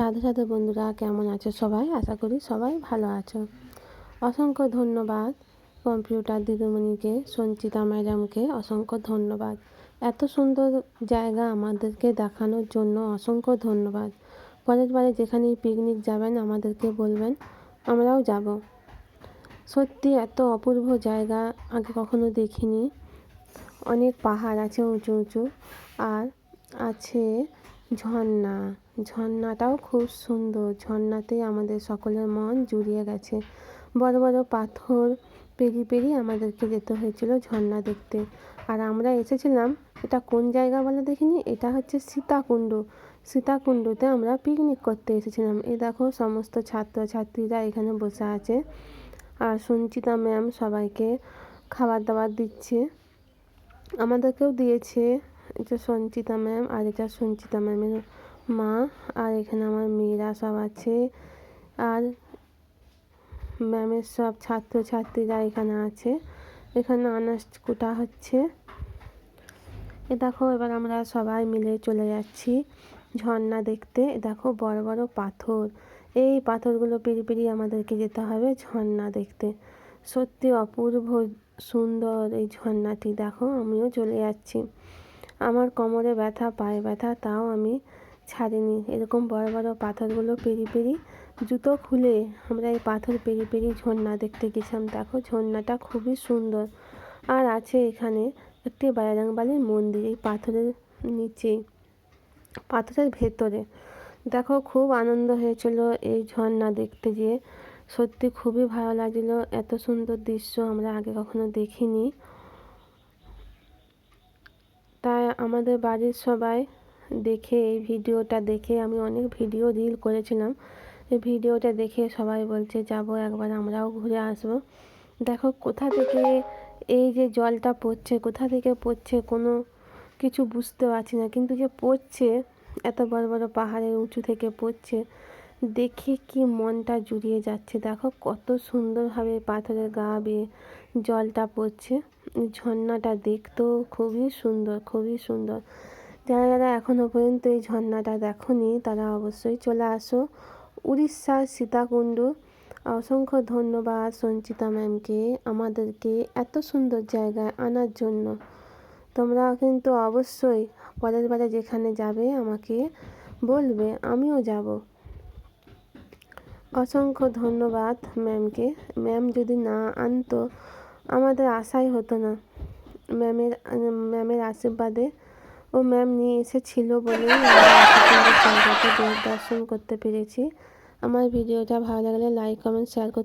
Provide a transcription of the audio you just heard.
রাধে রাধে বন্ধুরা, কেমন আছো সবাই? আশা করি সবাই ভালো আছো। অসংখ্য ধন্যবাদ কম্পিউটার দিদিমণিকে, সঞ্চিতা ম্যাডামকে, অসংখ্য ধন্যবাদ। এত সুন্দর জায়গা আমাদেরকে দেখানোর জন্য অসংখ্য ধন্যবাদ। পরের বারে যেখানে পিকনিক যাবেন, আমাদেরকে বলবেন, আমরাও যাব। সত্যি এত অপূর্ব জায়গা আগে কখনো দেখিনি। অনেক পাহাড় আছে উঁচু উঁচু, আর আছে ঝর্ণা, ঝর্ণাটাও খুব সুন্দর। ঝর্ণাতে আমাদের সকলের মন জুড়িয়ে গেছে। বড় বড় পাথর পেরিয়ে পেরিয়ে আমাদেরকে যেতে হয়েছিল ঝর্ণা দেখতে। আর আমরা এসেছিলাম, এটা কোন জায়গা বলে দেখিনি? এটা হচ্ছে সীতাকুণ্ড। সীতাকুণ্ডতে আমরা পিকনিক করতে এসেছিলাম। এই দেখো সমস্ত ছাত্রছাত্রীরা এখানে বসে আছে। আর সঞ্চিতা ম্যাম সবাইকে খাবার দাবার দিচ্ছে। আমাদেরকেও দিয়েছে। এটা সঞ্চিতা ম্যাম, আর এটা সঞ্চিতা ম্যামের মা, আর এখানে আমার মেয়েরা সব আছে। আর ম্যামের সব ছাত্রছাত্রীরা এখানে আছে। এখানে আনাজ কুটা হচ্ছে। এ দেখো, এবার আমরা সবাই মিলে চলে যাচ্ছি ঝর্ণা দেখতে। দেখো, বড় বড় পাথর। এই পাথরগুলো পেরিয়ে পেরিয়ে আমাদেরকে যেতে হবে ঝর্ণা দেখতে। সত্যি অপূর্ব সুন্দর এই ঝর্ণাটি। দেখো, আমিও চলে যাচ্ছি। আমার কোমরে ব্যথা, পায়ে ব্যথা, তাও আমি ছাড়িনি। এরকম বড় বড় পাথরগুলো পেরি পেরি জুতো খুলে আমরা এই পাথর পেরি পেরি ঝর্ণা দেখতে গেছিলাম। দেখো, ঝর্ণাটা খুবই সুন্দর। আর আছে এখানে একটি বায়ারাংবালির মন্দির এই পাথরের নিচে, পাথরের ভেতরে। দেখো, খুব আনন্দ হয়েছিল এই ঝর্ণা দেখতে যেয়ে সত্যি খুবই ভালো লাগছিল। এত সুন্দর দৃশ্য আমরা আগে কখনো দেখিনি। তাই আমাদের বাড়ির সবাই দেখে এই ভিডিওটা দেখে আমি অনেক ভিডিও রিল করেছিলাম। এই ভিডিওটা দেখে সবাই বলছে, যাব একবার, আমরাও ঘুরে আসব। দেখো, কোথা থেকে এই যে জলটা পড়ছে, কোথা থেকে পড়ছে কোনো কিছু বুঝতে পারছি না। কিন্তু যে পড়ছে, এত বড় বড় পাহাড়ের উঁচু থেকে পড়ছে দেখে কি মনটা জুড়িয়ে যাচ্ছে। দেখো কত সুন্দরভাবে পাথরের গা বেয়ে জলটা পড়ছে। ঝর্ণাটা দেখতেও খুবই সুন্দর খুবই সুন্দর। যারা যারা এখনও পর্যন্ত এই ঝর্ণাটা দেখনি, তারা অবশ্যই চলে আসো। উড়িষ্যার সীতাকুণ্ড। অসংখ্য ধন্যবাদ সঞ্চিতা ম্যামকে আমাদেরকে এত সুন্দর জায়গায় আনার জন্য। তোমরা কিন্তু অবশ্যই পরের বারে যেখানে যাবে, আমাকে বলবে, আমিও যাব। অসংখ্য ধন্যবাদ ম্যামকে। ম্যাম যদি না আনতো, আমাদের আশাই হতো না। ম্যামের ম্যামের আশীর্বাদে। ও ম্যাম নিয়ে এসেছিল বলেই দর্শন করতে পেরেছি। আমার ভিডিওটা ভালো লাগলে লাইক, কমেন্ট শেয়ার করতে